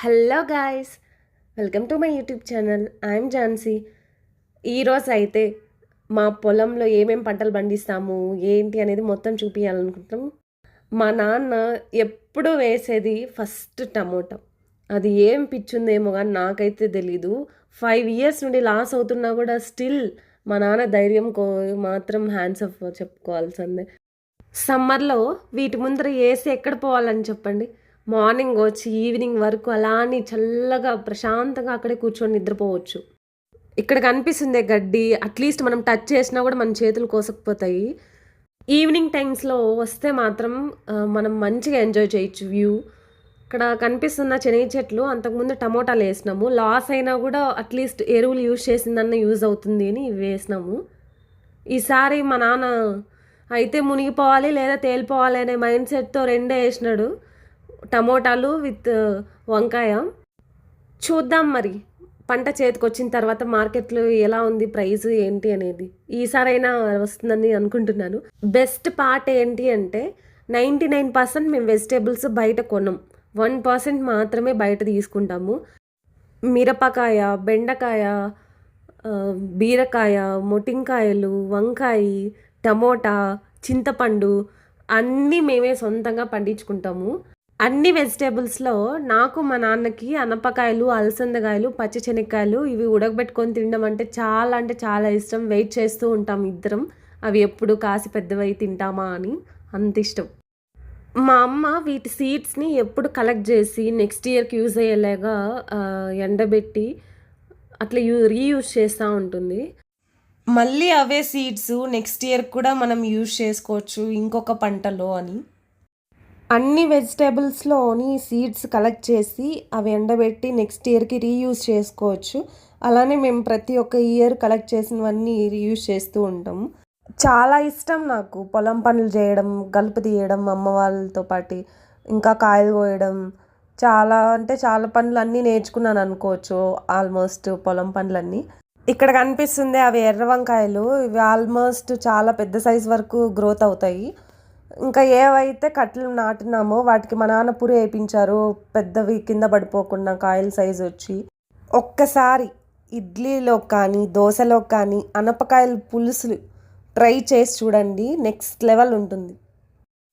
Hello guys welcome to my YouTube channel. I'm Jhansi. ఈరోజు అయితే మా పొలంలో ఏమేమి పంటలు పండిస్తాము ఏంటి అనేది మొత్తం చూపించాలనుకుంటాం మా నాన్న ఎప్పుడు వేసేది ఫస్ట్ టమోటా. అది ఏం పిచ్చుందేమో కానీ నాకైతే తెలీదు. ఫైవ్ ఇయర్స్ నుండి లాస్ అవుతున్నా కూడా స్టిల్ మా నాన్న ధైర్యం కో మాత్రం హ్యాండ్స్ ఆఫ్ చెప్పుకోవాల్సిందే. సమ్మర్లో వీటి ముందర వేసి ఎక్కడ పోవాలని చెప్పండి? మార్నింగ్ వచ్చి ఈవినింగ్ వరకు అలానే చల్లగా ప్రశాంతంగా అక్కడే కూర్చొని నిద్రపోవచ్చు. ఇక్కడ కనిపిస్తుంది గడ్డి. అట్లీస్ట్ మనం టచ్ చేసినా కూడా మన చేతులు కోసకపోతాయి. ఈవినింగ్ టైమ్స్లో వస్తే మాత్రం మనం మంచిగా ఎంజాయ్ చేయొచ్చు వ్యూ ఇక్కడ కనిపిస్తున్న చెనగి చెట్లు అంతకుముందు టమోటాలు వేసినాము. లాస్ అయినా కూడా అట్లీస్ట్ ఎరువులు యూజ్ చేసిందన్న యూజ్ అవుతుంది అని ఇవి వేసినాము. ఈసారి మా నాన్న అయితే మునిగిపోవాలి లేదా తేలిపోవాలి అనే మైండ్ సెట్తో రెండే వేసినాడు. టమోటాలు విత్ వంకాయ. చూద్దాం మరి. పంట చేతికి వచ్చిన తర్వాత మార్కెట్లో ఎలా ఉంది ప్రైస్ ఏంటి అనేది. ఈసారైనా వస్తుందని అనుకుంటున్నాను. బెస్ట్ పార్ట్ ఏంటి అంటే నైంటీ నైన్ పర్సెంట్ మేము వెజిటేబుల్స్ బయట కొనం. వన్ పర్సెంట్ మాత్రమే బయట తీసుకుంటాము. మిరపకాయ బెండకాయ బీరకాయ మొటింకాయలు వంకాయ టమోటా చింతపండు అన్నీ మేమే సొంతంగా పండించుకుంటాము. అన్ని వెజిటేబుల్స్లో నాకు మా నాన్నకి అనపకాయలు అలసందకాయలు పచ్చి శనక్కాయలు ఇవి ఉడకబెట్టుకొని తినడం అంటే చాలా అంటే చాలా ఇష్టం. వెయిట్ చేస్తూ ఉంటాం ఇద్దరం. అవి ఎప్పుడు కాసి పెద్దవై తింటామా అని అంత ఇష్టం. మా అమ్మ వీటి సీడ్స్ని ఎప్పుడు కలెక్ట్ చేసి నెక్స్ట్ ఇయర్కి యూజ్ అయ్యేలాగా ఎండబెట్టి అట్లా యూ రీయూజ్ చేస్తూ ఉంటుంది. మళ్ళీ అవే సీడ్స్ నెక్స్ట్ ఇయర్ కూడా మనం యూజ్ చేసుకోవచ్చు ఇంకొక పంటలో అని. అన్ని వెజిటేబుల్స్లోని సీడ్స్ కలెక్ట్ చేసి అవి ఎండబెట్టి నెక్స్ట్ ఇయర్కి రీయూజ్ చేసుకోవచ్చు. అలానే మేము ప్రతి ఒక్క ఇయర్ కలెక్ట్ చేసినవన్నీ రీయూజ్ చేస్తూ ఉంటాము చాలా ఇష్టం నాకు పొలం పనులు చేయడం గలుపు తీయడం అమ్మ వాళ్ళతో పాటు ఇంకా కాయలు కోయడం. చాలా అంటే చాలా పనులు అన్నీ నేర్చుకున్నాను అనుకోవచ్చు ఆల్మోస్ట్ పొలం పనులన్నీ. ఇక్కడ కనిపిస్తుంది అవి ఎర్ర వంకాయలు. ఇవి ఆల్మోస్ట్ చాలా పెద్ద సైజ్ వరకు గ్రోత్ అవుతాయి. ఇంకా ఏవైతే కట్టలు నాటినామో వాటికి మా నాన్న పురి వేయించారు పెద్దవి కింద పడిపోకుండా కాయల సైజు వచ్చి. ఒక్కసారి ఇడ్లీలో కానీ దోశలో కానీ అనపకాయల పులుసులు ట్రై చేసి చూడండి నెక్స్ట్ లెవెల్ ఉంటుంది.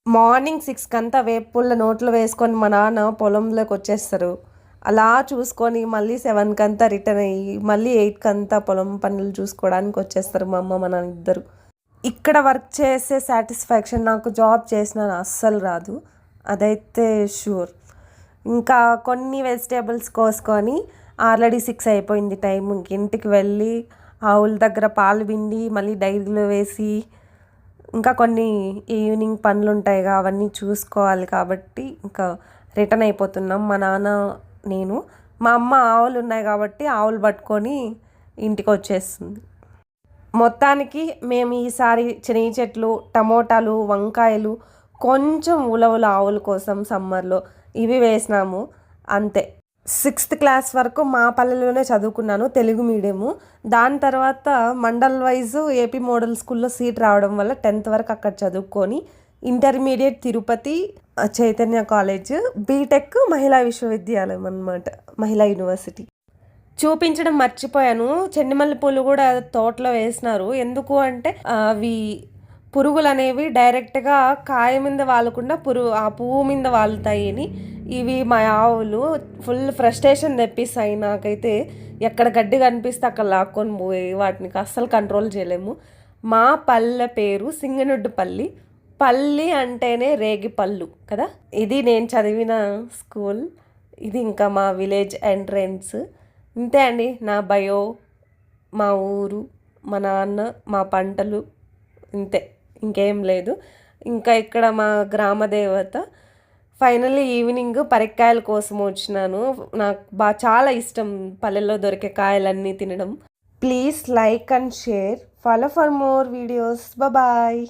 మార్నింగ్ సిక్స్కి అంతా వేపుళ్ళ నోట్లో వేసుకొని మా నాన్న పొలంలోకి వచ్చేస్తారు. అలా చూసుకొని మళ్ళీ సెవెన్కి అంతా రిటర్న్ అయ్యి మళ్ళీ ఎయిట్కి అంతా పొలం పనులు చూసుకోవడానికి వచ్చేస్తారు మా అమ్మ మా నాన్న ఇద్దరు. ఇక్కడ వర్క్ చేసే సాటిస్ఫాక్షన్ నాకు జాబ్ చేసిన అస్సలు రాదు. అదైతే షూర్ ఇంకా కొన్ని వెజిటేబుల్స్ కోసుకొని ఆల్రెడీ సిక్స్ అయిపోయింది టైం ఇంక ఇంటికి వెళ్ళి ఆవుల దగ్గర పాలు పిండి మళ్ళీ డైరీలో వేసి ఇంకా కొన్ని ఈవినింగ్ పనులు ఉంటాయిగా అవన్నీ చూసుకోవాలి కాబట్టి ఇంకా రిటర్న్ అయిపోతున్నాం. మా నాన్న నేను మా అమ్మ ఆవులు ఉన్నాయి కాబట్టి ఆవులు పట్టుకొని ఇంటికి వచ్చేస్తుంది. మొత్తానికి మేము ఈసారి శనగ చెట్లు టమోటాలు వంకాయలు కొంచెం ఉలవలు ఆవుల కోసం సమ్మర్లో ఇవి వేసినాము. అంతే. సిక్స్త్ క్లాస్ వరకు మా పల్లెలోనే చదువుకున్నాను తెలుగు మీడియము. దాని తర్వాత మండల్ వైజ్ ఏపీ మోడల్ స్కూల్లో సీట్ రావడం వల్ల టెన్త్ వరకు అక్కడ చదువుకొని intermediate Tirupati Chaitanya college BTech Mahila Visvavidyalayam అన్నమాట మహిళా యూనివర్సిటీ. చూపించడం మర్చిపోయాను. చెన్నిమల్లి పూలు కూడా తోటలో వేసినారు. ఎందుకు అంటే అవి పురుగులు అనేవి డైరెక్ట్గా కాయ మీద వాలకుండా పురుగు ఆ పువ్వు మీద వాలుతాయి అని ఇవి మా ఆవులు ఫుల్ ఫ్రస్ట్రేషన్ తెప్పిస్తాయి నాకైతే. ఎక్కడ గడ్డి కనిపిస్తే అక్కడ లాక్కొని పోయి వాటిని అస్సలు కంట్రోల్ చేయలేము. మా పల్లె పేరు సింగనొడ్డుపల్లి. పల్లి అంటేనే రేగి పళ్ళు కదా? ఇది నేను చదివిన స్కూల్. ఇది ఇంకా మా విలేజ్ ఎంట్రెన్స్ ఇంతే అండి. నా బయో మా ఊరు మా నాన్న మా పంటలు ఇంతే. ఇంకేం లేదు. ఇంకా ఇక్కడ మా గ్రామ దేవత ఫైనల్లీ ఈవినింగ్ పరిక్కాయల కోసం వచ్చినాను. నాకు బాగా చాలా ఇష్టం పల్లెల్లో దొరికే కాయలన్నీ తినడం. Please like and share. Follow for more videos. Bye.